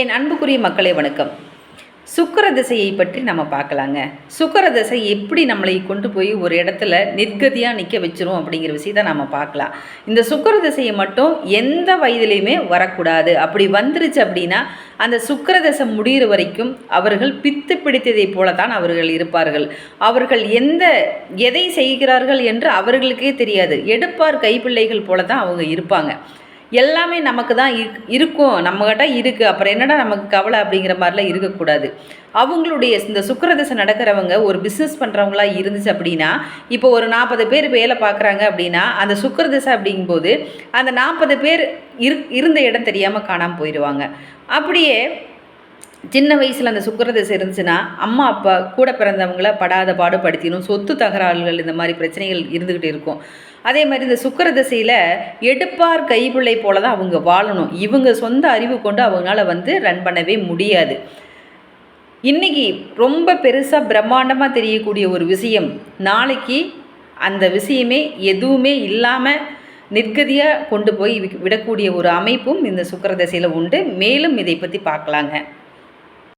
என் அன்புக்குரிய மக்களே வணக்கம். சுக்கர திசையை பற்றி நம்ம பார்க்கலாங்க. சுக்கர திசை எப்படி நம்மளை கொண்டு போய் ஒரு இடத்துல நிர்கதியாக நிற்க வச்சிரும் அப்படிங்கிற விஷயத்தை நம்ம பார்க்கலாம். இந்த சுக்கர திசையை மட்டும் எந்த வயதிலையுமே வரக்கூடாது. அப்படி வந்துருச்சு அப்படின்னா அந்த சுக்கர தசை முடிகிற வரைக்கும் அவர்கள் பித்து பிடித்ததைப் போல தான் அவர்கள் இருப்பார்கள். அவர்கள் எந்த எதை செய்கிறார்கள் என்று அவர்களுக்கே தெரியாது. எடுப்பார் கைப்பிள்ளைகள் போல தான் அவங்க இருப்பாங்க. எல்லாமே நமக்கு தான் இருக்கும். நம்மகிட்ட இருக்குது அப்புறம் என்னடா நமக்கு கவலை அப்படிங்கிற மாதிரிலாம் இருக்கக்கூடாது. அவங்களுடைய இந்த சுக்கரதசை நடக்கிறவங்க ஒரு பிஸ்னஸ் பண்ணுறவங்களா இருந்துச்சு அப்படின்னா இப்போ ஒரு நாற்பது பேர் வேலை பார்க்குறாங்க அப்படின்னா அந்த சுக்கரதசை அப்படிங்கும்போது அந்த நாற்பது பேர் இரு இருந்த இடம் தெரியாமல் காணாமல் போயிடுவாங்க அப்படியே சின்ன வயசில் அந்த சுக்கிரதசை இருந்துச்சுன்னா அம்மா அப்பா கூட பிறந்தவங்கள படாத பாடுபடுத்திடும் சொத்து தகராறுகள் இந்த மாதிரி பிரச்சனைகள் இருந்துக்கிட்டு இருக்கும். அதே மாதிரி இந்த சுக்கிரதசையில் எடுப்பார் கைப்பிள்ளை போல தான் அவங்க வாழணும். இவங்க சொந்த அறிவு கொண்டு அவங்களால வந்து ரன் பண்ணவே முடியாது. இன்னைக்கு ரொம்ப பெருசாக பிரம்மாண்டமாக தெரியக்கூடிய ஒரு விஷயம் நாளைக்கு அந்த விஷயமே எதுவுமே இல்லாமல் நிர்கதியாக கொண்டு போய் விடக்கூடிய ஒரு அமைப்பும் இந்த சுக்கிரதசையில் உண்டு. மேலும் இதை பற்றி பார்க்கலாங்க.